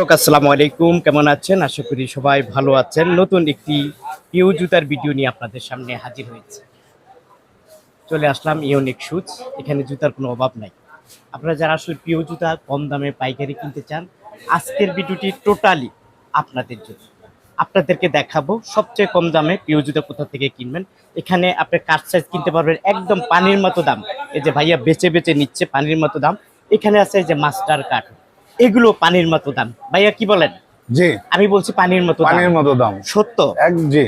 দর্শক, আসসালামু আলাইকুম কেমন আছেন? আশা করি সবাই ভালো আছেন। নতুন একটি পিউ জুতার ভিডিও নিয়ে আপনাদের সামনে হাজির হয়েছে। চলে আসলাম ইউনিক শুজ এখানে জুতার কোনো অভাব নাই। আপনারা যারা আসলে পিউ জুতা কম দামে পাইকারি কিনতে চান আজকের ভিডিওটি টোটালি আপনাদের জন্য। আপনাদেরকে দেখাবো সবচেয়ে কম দামে পিউ জুতা কোথা থেকে কিনবেন। এখানে আপনি কাঠ সাইজ কিনতে পারবেন একদম পানির মতো দাম। এই যে ভাইয়া বেচে বেচে নিচ্ছে পানির মতো দাম। এখানে আছে যে মাস্টার কাঠ। এগুলো পানির মতো দাম। ভাইয়া কি বলেন? জি। আমি বলছি পানির মতো দাম। পানির মতো দাম। সত্য? এক জি।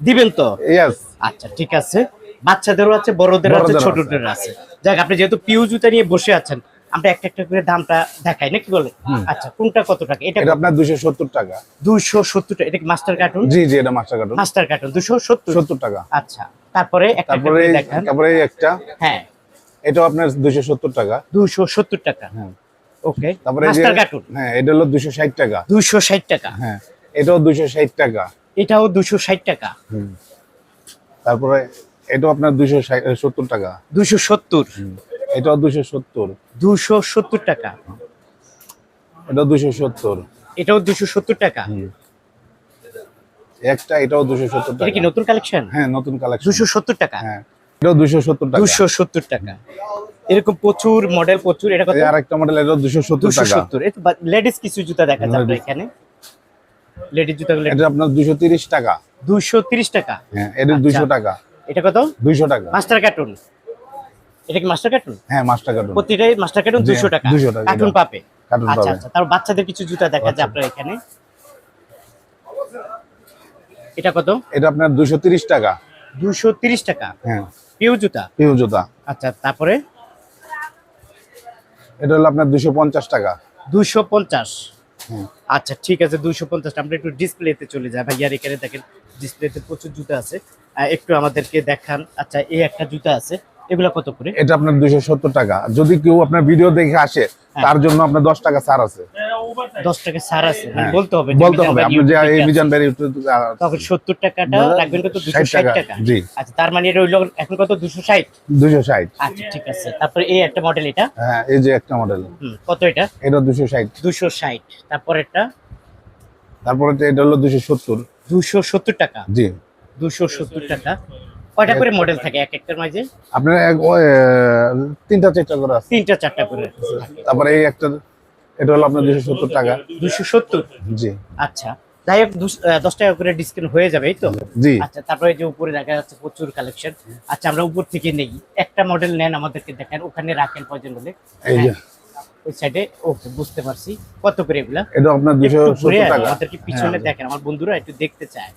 দিবেন তো? আচ্ছা ঠিক আছে। বাচ্চাদেরও আছে বড়দের আছে ছোটদের আছে। যাক আপনি যেহেতু পিউ জুতা নিয়ে বসে আছেন আমরা একটা একটা করে দামটা দেখাই নাকি বলে আচ্ছা কোনটা কত টাকা? এটা আপনার দুশো সত্তর টাকা। দুইশো সত্তর টাকা। এটা কি মাস্টার কার্টুন জি জি এটা মাস্টার কার্টুন মাস্টার কার্টুন দুশো সত্তর। সত্তর টাকা। আচ্ছা তারপরে একটা তারপরে তারপরে একটা। হ্যাঁ। এটাও আপনার দুশো সত্তর টাকা। দুইশো সত্তর টাকা। হ্যাঁ। ওকে তারপরে মাস্টার কার্টুন হ্যাঁ এটা হলো দুশো ষাট টাকা। দুইশো ষাট টাকা। হ্যাঁ এটাও দুশো ষাট টাকা। এটাও দুশো ষাট টাকা। হুম। তারপরে এটাও আপনার দুশো সত্তর টাকা। দুশো সত্তর। হুম। এটাও দুশো সত্তর। দুশো সত্তর টাকা। এটাও দুশো সত্তর। এটাও দুশো সত্তর টাকা। হুম। একটা এটাও দুশো সত্তর এটা কি নতুন কালেকশন হ্যাঁ নতুন কালেকশন দুশো সত্তর টাকা। হ্যাঁ এটাও দুশো সত্তর টাকা। দুশো সত্তর টাকা। এরকম প্রচুর মডেল প্রচুর এটা কত? আরেকটা মডেল সত্তর দুশো টাকা। সত্তর। লেডিস কিছু জুতা দেখা যাবে Ladies। এখানে। লেডিস জুতা এটা আপনার দুশো তিরিশ টাকা। দুশো তিরিশ টাকা? হ্যাঁ এটা আচ্ছা। দুইশো টাকা। এটা কত? দুইশো টাকা। মাস্টার কার্টুন এটা কি মাস্টার কার্টুন হ্যাঁ মাস্টার কার্টুন প্রতিটাই মাস্টার কার্টুন জি, দুশো টাকা। 200 টাকা, কার্টুন পাবে। কার্টুন আচ্ছা পাবে। আচ্ছা তারপর বাচ্চাদের কিছু জুতা দেখা যায় আপনার এখানে। এটা কত? এটা আপনার দুশো তিরিশ টাকা। দুশো তিরিশ টাকা। হ্যাঁ। পিউ জুতা। পিউ জুতা। আচ্ছা তারপরে? এটা হলো আপনার দুশো পঞ্চাশ টাকা। দুশো পঞ্চাশ। আচ্ছা ঠিক আছে দুশো পঞ্চাশ আমরা একটু ডিসপ্লেতে চলে যাই। ভাইয়ার এখানে দেখেন ডিসপ্লেতে প্রচুর জুতা আছে। আহ, একটু আমাদেরকে দেখান। আচ্ছা এই একটা জুতা আছে। এগুলা কত করে? এটা আপনার দুশো সত্তর টাকা। যদি কেউ আপনার ভিডিও দেখে আসে হ্যাঁ। তার জন্য আপনার দশ টাকা ছাড় আছে। দশ টাকা ছাড় আছে। মানে হ্যাঁ। বলতে হবে বলতে হবে আপনি যে এই মিজান ভাই তখন সত্তর টাকাটা রাখবেন কত? দুশো ষাট টাকা, জি। আচ্ছা তার মানে এটা হইল এখন কত? দুশো ষাট? দুশো ষাট। আচ্ছা ঠিক আছে। তারপরে এই একটা মডেল এটা? হ্যাঁ এই যে একটা মডেল কত এটা? এটা দুশো ষাট। দুশো ষাট। তারপর একটা তারপরে এটা হলো দুশো সত্তর। দুশো সত্তর টাকা? জি। দুশো সত্তর টাকা। কয়টা করে মডেল থাকে এক একটার মাঝে? আপনার তিনটা চারটা করে তিনটা চারটা করে। তারপরে এই একটা এটা হলো আপনার দুশো সত্তর টাকা। দুশো সত্তর? জি। আচ্ছা। যাই হোক দুশ- টাকা করে ডিসকাউন্ট হয়ে যাবে এই তো? জি। আচ্ছা তারপরে যে উপরে দেখা যাচ্ছে প্রচুর কালেকশন আচ্ছা আমরা উপর থেকে নেই। একটা মডেল নেন আমাদেরকে দেখেন ওখানে রাখেন প্রয়োজন হলে। এই যে। হ্যাঁ, ওই সাইডে ওকে বুঝতে পারছি। কত করে এগুলা? এটা আপনার দুশো একটু ঘুরে সত্তর আয়, টাকা। আমাদেরকে পিছনে দেখেন। আমার বন্ধুরা একটু দেখতে চায়।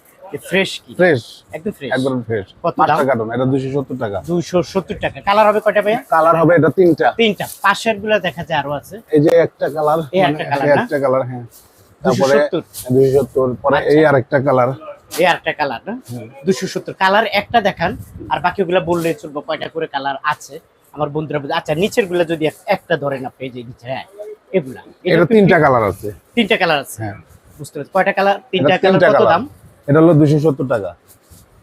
ফ্রেশ কি? ফ্রেশ একদম ফ্রেশ একদম ফ্রেশ পাঁচটা কার্টন এটা দুশো সত্তর টাকা। কালার হবে কয়টা কালার হবে এটা তিনটা। তিনটা। পাশেরগুলা দেখা যায় আরও আছে। এই যে একটা কালার এই একটা একটা কালার হ্যাঁ। তারপরে 270 দুশো সত্তর পরে আচ্ছা। এই আরেকটা কালার এই আরেকটা কালার না? দুশো সত্তর। কালার একটা দেখান আর বাকিগুলা বললে চলবো কয়টা করে কালার আছে। আমার বন্ধুরা আচ্ছা নিচেরগুলা যদি একটা ধরেন আপনি এই যে নিচে হ্যাঁ এগুলা। এটা তিনটা কালার আছে। তিনটা কালার আছে। হ্যাঁ। বুঝতে পারছি। কয়টা কালার তিনটা কালার কত দাম? এটা হলো দুশো সত্তর টাকা।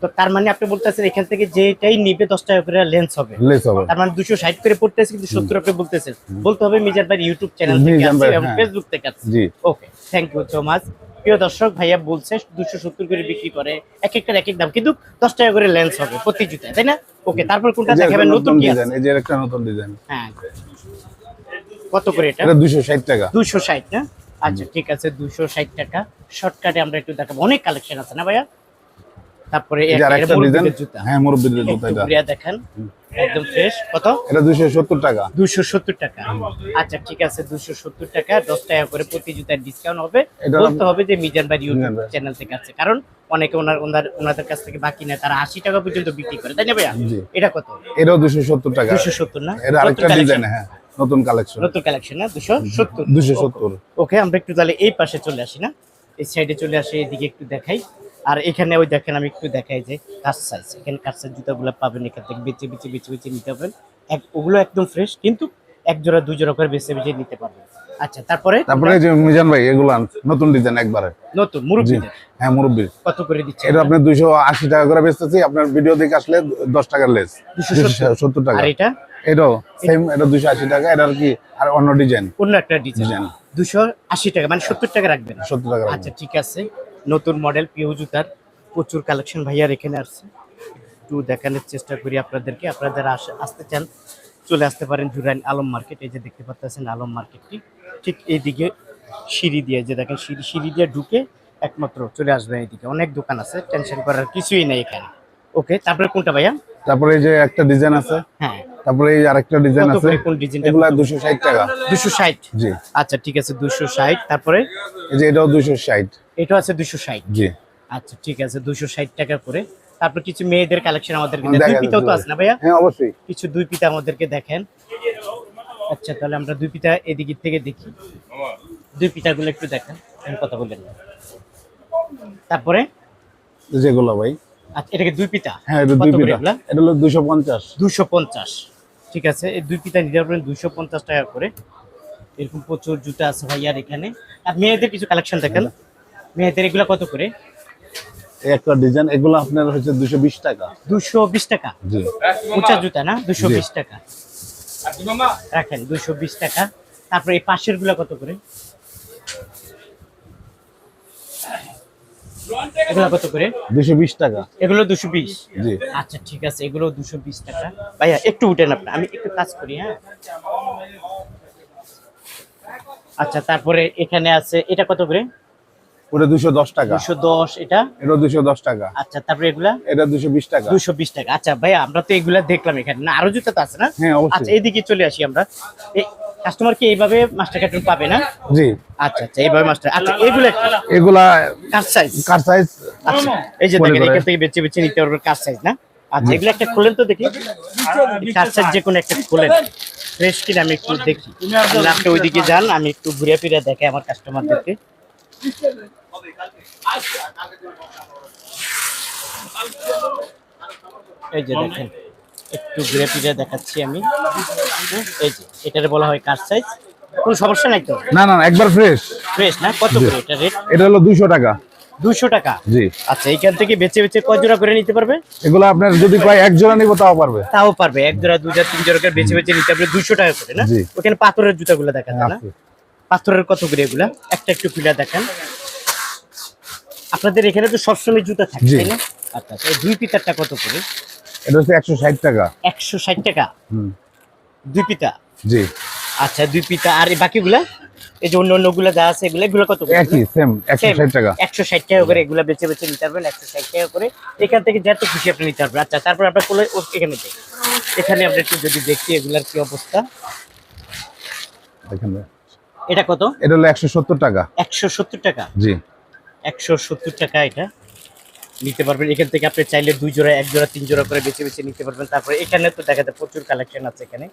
তো তার মানে আপনি বলতেছেন এখান থেকে যেটাই নিবে দশ টাকা করে লেন্স হবে। লেস হবে। তার মানে দুশো ষাট করে পড়তেছে কিন্তু সত্তর আপনি বলতেছেন। বলতে হবে মিজান ভাই ইউটিউব চ্যানেল থেকে আছে এবং। ফেসবুক থেকে আছে। জি। Okay thank you so much প্রিয় দর্শক ভাইয়া বলছে দুশো সত্তর করে বিক্রি করে এক একটার এক এক দাম কিন্তু দশ টাকা করে লেন্স হবে প্রতি জুতায় তাই না? ওকে তারপর কোনটা দেখাবেন? নতুন কি আছে? ডিজাইন এই যে একটা নতুন ডিজাইন হ্যাঁ। কত করে এটা? এটা দুশো ষাট টাকা। দুশো ষাট না? আচ্ছা ঠিক আছে দুশো ষাট টাকা। শর্টকাটে আমরা একটু দেখাবো। অনেক কালেকশন আছে না ভাইয়া? তারপরে হ্যাঁ মুরব্বীদের জুতা এটা। ঘুরিয়ে একদম ফ্রেশ কত? এটা দুশো সত্তর টাকা। আচ্ছা ঠিক আছে দুশো সত্তর টাকা। দশ টাকা করে প্রতি জুতার ডিসকাউন্ট হবে। বলতে হবে যে মিজান ভাই ইউটিউব চ্যানেল থেকে আছে। কারণ অনেকে ওনার ওনার ওনাদের কাছ থেকে বাকি নেয় তারা আশি টাকা পর্যন্ত বিক্রি করে। তাই না ভাইয়া? এটা কত? এটাও দুশো সত্তর টাকা। দুশো সত্তর না? এটা আরেকটা ডিজাইন হ্যাঁ। নতুন কালেকশন নতুন কালেকশন না? দুশো সত্তর। দুশো সত্তর। ওকে আমরা একটু তাহলে এই পাশে চলে আসি না? এই সাইডে চলে আসি এদিকে একটু দেখাই। আর এখানে ওই দেখেন আমি একটু দেখাই যে কাঠ সাইজ এখানে কাঠ সাইজ জুতাগুলো পাবেন এখান থেকে বেছে বেছে বেছে বেছে নিতে পারবেন। এক ওগুলো একদম ফ্রেশ কিন্তু এক জোড়া দুই জোড়া করে বেছে বেছে নিতে পারবেন। আচ্ছা তারপরে? তারপরে যে মিজান ভাই এগুলো নতুন ডিজাইন একবারে। নতুন জি। মুরব্বীদের হ্যাঁ মুরব্বী। কত করে দিচ্ছে এটা দুইশো আশি টাকা করে বেচতেছি আপনার ভিডিও দেখে আসলে দশ টাকার লেস। 270 সত্তর টাকা। আর এটা? এটাও সেম এটা দুইশো আশি টাকা এটা আর কি আর অন্য ডিজাইন অন্য একটা ডিজাইন ডিজাইন দুশো আশি টাকা মানে সত্তর টাকা রাখবেন। সত্তর টাকা আচ্ছা ঠিক আছে। নতুন মডেল পিও জুতার। প্রচুর কালেকশন ভাইয়ার এখানে আসছে একটু দেখানোর চেষ্টা করি আপনাদেরকে। আপনারা যারা আসতে চান চলে আসতে পারেন জুরাইন আলম মার্কেট এই যে দেখতে পাচ্ছেন আলম মার্কেটটি ঠিক এইদিকে সিঁড়ি দিয়ে যে দেখেন সিঁড়ি সিঁড়ি দিয়ে ঢুকে একমাত্র চলে আসবে এইদিকে। অনেক দোকান আছে টেনশন করার কিছুই নেই এখানে। ওকে তারপরে কোনটা ভাইয়া? তারপরে এই যে একটা ডিজাইন আছে হ্যাঁ। তারপরে এই আরেকটা ডিজাইন আছে কোন ডিজাইনটা এগুলা দুশো ষাট টাকা। দুশো ষাট? জি। আচ্ছা ঠিক আছে দুশো ষাট। তারপরে? এই যে এটাও দুশো ষাট। এটা আছে দুশো ষাট। জি। আচ্ছা ঠিক আছে দুশো ষাট টাকা করে। তারপর কিছু মেয়েদের কালেকশন আমাদেরকে দেন। দুই পিতাও তো আছে না ভাইয়া? হ্যাঁ অবশ্যই। কিছু দুই পিতা আমাদেরকে দেখেন। আচ্ছা তাহলে আমরা দুই পিতা এদিক থেকে দেখি। দুই পিতাগুলো একটু দেখেন আমি কথা বললেন তারপরে? যেগুলো ভাই। আচ্ছা এটাকে দুই পিতা হ্যাঁ এটা দুই করে এটা হলো দুশো পঞ্চাশ। দুশো পঞ্চাশ। ঠিক আছে এই দুই পিতা নিতে পারবেন দুশো পঞ্চাশ টাকা করে। এরকম প্রচুর জুতা আছে ভাইয়ার এখানে। আর মেয়েদের কিছু কালেকশন দেখেন। মেয়েদের এগুলো কত করে? একটা ডিজাইন এগুলো আপনার হচ্ছে দুশো বিশ টাকা। দুশো বিশ টাকা? জি। উঁচা জুতা না? দুশো জি। বিশ টাকা। রাখেন দুশো বিশ টাকা। তারপরে এই পাশেরগুলা কত করে? এগুলো কত করে? দুশো বিশ টাকা। এগুলো দুশো বিশ? জি। আচ্ছা ঠিক আছে এগুলো দুশো বিশ টাকা। ভাইয়া একটু উঠেন আপনি আমি একটু কাজ করি হ্যাঁ? আচ্ছা তারপরে এখানে আছে এটা কত করে? ওটা দুশো দশ টাকা। দুশো দশ এটা? এটা দুশো দশ টাকা। আচ্ছা তারপরে এগুলা? এটা দুশো বিশ টাকা। দুশো বিশ টাকা। আচ্ছা ভাইয়া আমরা তো এগুলা দেখলাম এখানে। না আরও জুতা তো আছে না? হ্যাঁ আচ্ছা এদিকে চলে আসি আমরা। কাস্টমার কি এইভাবে মাস্টার কার্টুন পাবে না? জি। আচ্ছা আচ্ছা এইভাবে মাস্টার আচ্ছা এগুলো? এগুলা কার সাইজ কার সাইজ আচ্ছা এই যে দেখেন এখান থেকে বেছে বেছে নিতে পারবেন কার সাইজ না? আচ্ছা এগুলো একটা খোলেন তো দেখি। কার সাইজ যে কোনো একটা খোলেন। ফ্রেশ কিনা আমি একটু দেখি। আপনি ওইদিকে যান আমি একটু ঘুরে ফিরে দেখাই আমার কাস্টমারদেরকে এই যে দেখেন। একটু ঘুরে ফিরে দেখাচ্ছি আমি। এই যে এটারে বলা হয় কার সাইজ কোনো সমস্যা নাই তো? না না একবার ফ্রেশ ফ্রেশ না? কত করে এটা রেট এটা হলো দুশো টাকা। দুশো টাকা? জি। আচ্ছা এইখান থেকে বেছে বেছে কয় জোড়া করে নিতে পারবে? এগুলো আপনার যদি প্রায় এক জোড়া নিব তাও পারবে। তাও পারবে। এক জোড়া দু জোড়া তিন জোড়া করে বেছে বেছে নিতে পারবে দুশো টাকা করে না? ওখানে পাথরের জুতাগুলো দেখা যায় না পাথরের কত করে এগুলা? একটা একটু খুলে দেখেন। আপনাদের এখানে তো সবসময় জুতা থাকে। তাই না? আচ্ছা আচ্ছা এই দুই পিতারটা কত করে? এটা হচ্ছে একশো ষাট টাকা। একশো ষাট টাকা? হুম। দুই পিতা জি। আচ্ছা দুই পিতা আর বাকিগুলা? এই যে অন্য অন্যগুলা যা আছে এগুলা এগুলো কত একই সেম একশো ষাট টাকা। একশো ষাট টাকা করে এগুলা বেছে বেছে নিতে পারবেন একশো ষাট টাকা করে। এখান থেকে যত খুশি আপনি নিতে পারবেন। আচ্ছা তারপর আপনার কোলে এখানে দেখি। এখানে একটু যদি দেখি এগুলার কি অবস্থা। এটা কত? এটা হলো একশো সত্তর টাকা। একশো সত্তর টাকা? জি। একশো সত্তর টাকা এটা? নিতে পারবেন। এখান থেকে আপনি চাইলে দুই জোড়া এক জোড়া তিন জোড়া করে বেছে বেছে নিতে পারবেন। তারপরে এখানে তো দেখা যায় প্রচুর কালেকশন আছে এখানে।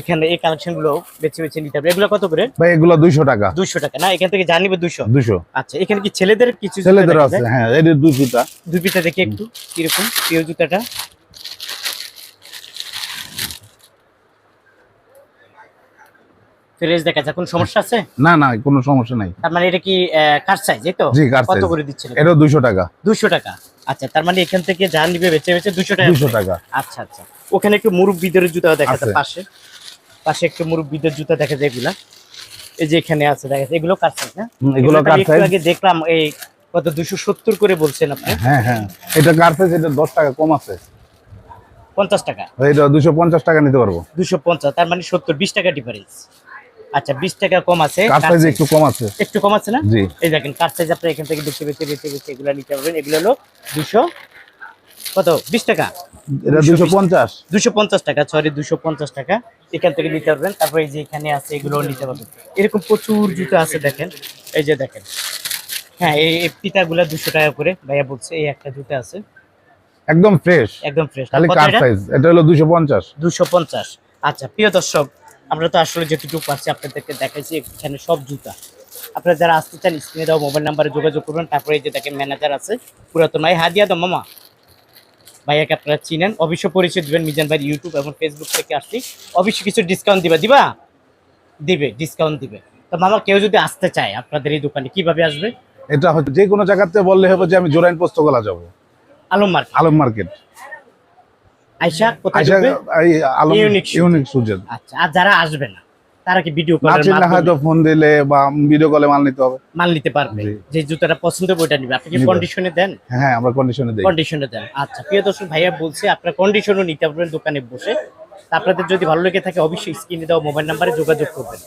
এখানে এই কালেকশনগুলো বেছে বেছে নিতে হবে এগুলো কত করে? ভাই এগুলো দুইশো টাকা। দুইশো টাকা। না এখান থেকে জানিবে 200 200 আচ্ছা এখানে কি ছেলেদের কিছু জুতা ছেলেদের আছে? হ্যাঁ এটা দুই ফিতা দুই পিতা দেখি একটু কি রকম প্রিয় জুতাটা। ফ্রেশ দেখা যায়। কোন সমস্যা আছে? না না কোনো সমস্যা নাই। তার মানে এটা কি কার সাইজ এই তো? জি, car কত করে দিচ্ছেন এটা দুইশো টাকা। দুশো টাকা। আচ্ছা তার মানে এখান থেকে যা নিবে বেচে বেচে দুশো টাকা। দুশো করে। টাকা। আচ্ছা আচ্ছা। ওখানে একটু মুরব্বিদের জুতা দেখা যায় পাশে। পাশে একটু মুরব্বিদের জুতা দেখা যায় এগুলা। এই যে এখানে আছে দেখা যায়। এগুলো কার সাইজ না? এগুলো কার size? আগে দেখলাম এই কত দুশো সত্তর করে বলছেন আপনি? হ্যাঁ হ্যাঁ। এটা কার সাইজ এটা দশ টাকা কম আছে। পঞ্চাশ টাকা। এটা দুশো পঞ্চাশ টাকা নিতে পারব। দুশো পঞ্চাশ তার মানে সত্তর বিশ টাকা ডিফারেন্স আচ্ছা বিশ টাকা কম আছে। কার সাইজ একটু কম আছে? একটু কম আছে না? জি। এই দেখেন কার সাইজ আপনি এখান থেকে বেছে বেছে বেছে বেছে এগুলো নিতে পারবেন। এগুলো হলো দুশো কত? বিশ টাকা? এটা দুশো পঞ্চাশ। দুশো পঞ্চাশ টাকা সরি দুশো পঞ্চাশ টাকা। এখান থেকে নিতে পারবেন। তারপরে এই যে এখানে আছে এগুলো নিতে পারবেন। এরকম প্রচুর জুতো আছে দেখেন। এই যে দেখেন। হ্যাঁ এই পিতাগুলা দুশো টাকা করে। ভাইয়া বলছে এই একটা জুতো আছে। একদম ফ্রেশ একদম ফ্রেশ খালি কার সাইজ এটা হলো দুশো পঞ্চাশ। দুশো পঞ্চাশ। আচ্ছা প্রিয় দর্শক আমরা তো আসলে যেটুকু পাচ্ছি আপনাদেরকে দেখাইছি এখানে সব জুতা। আপনারা যারা আসতে চান স্ক্রিনে দেওয়া মোবাইল নাম্বারে যোগাযোগ করবেন। তারপরে এই যে দেখেন ম্যানেজার আছে পুরাতন ভাই। হাদিয়া দাও মামা। ভাইয়াকে আপনারা চিনেন। অবশ্য পরিচয় দিবেন মিজান ভাই ইউটিউব এবং ফেসবুক থেকে আসছি অবশ্যই কিছু ডিসকাউন্ট দিবা। দিবা? দিবে ডিসকাউন্ট দিবে। তো মামা কেউ যদি আসতে চায় আপনাদের এই দোকানে কীভাবে আসবে? এটা হচ্ছে যে কোনো জায়গাতে বললে হবে যে আমি জোরাইন পোস্তগোলা যাব। আলম মার্কেট। আলম মার্কেট। আইসা কোথায় আইসা ঢুকবে? এই আলম ইউনিক সুজেদ আচ্ছা আর যারা আসবে না তারা কি ভিডিও কলের চিনলে ফোন দিলে বা ভিডিও কলে মাল নিতে হবে। মাল নিতে পারবে। যে জুতাটা পছন্দ ওইটা নিবে। আপনি কি কন্ডিশনে দেন? হ্যাঁ আমরা কন্ডিশনে দিই। কন্ডিশনে দেন। আচ্ছা প্রিয় দর্শক ভাইয়া বলছে আপনার কন্ডিশনও নিতে পারবেন দোকানে বসে। আপনাদের যদি ভালো লেগে থাকে অবশ্যই স্ক্রিনে দেওয়া মোবাইল নাম্বারে যোগাযোগ করবেন।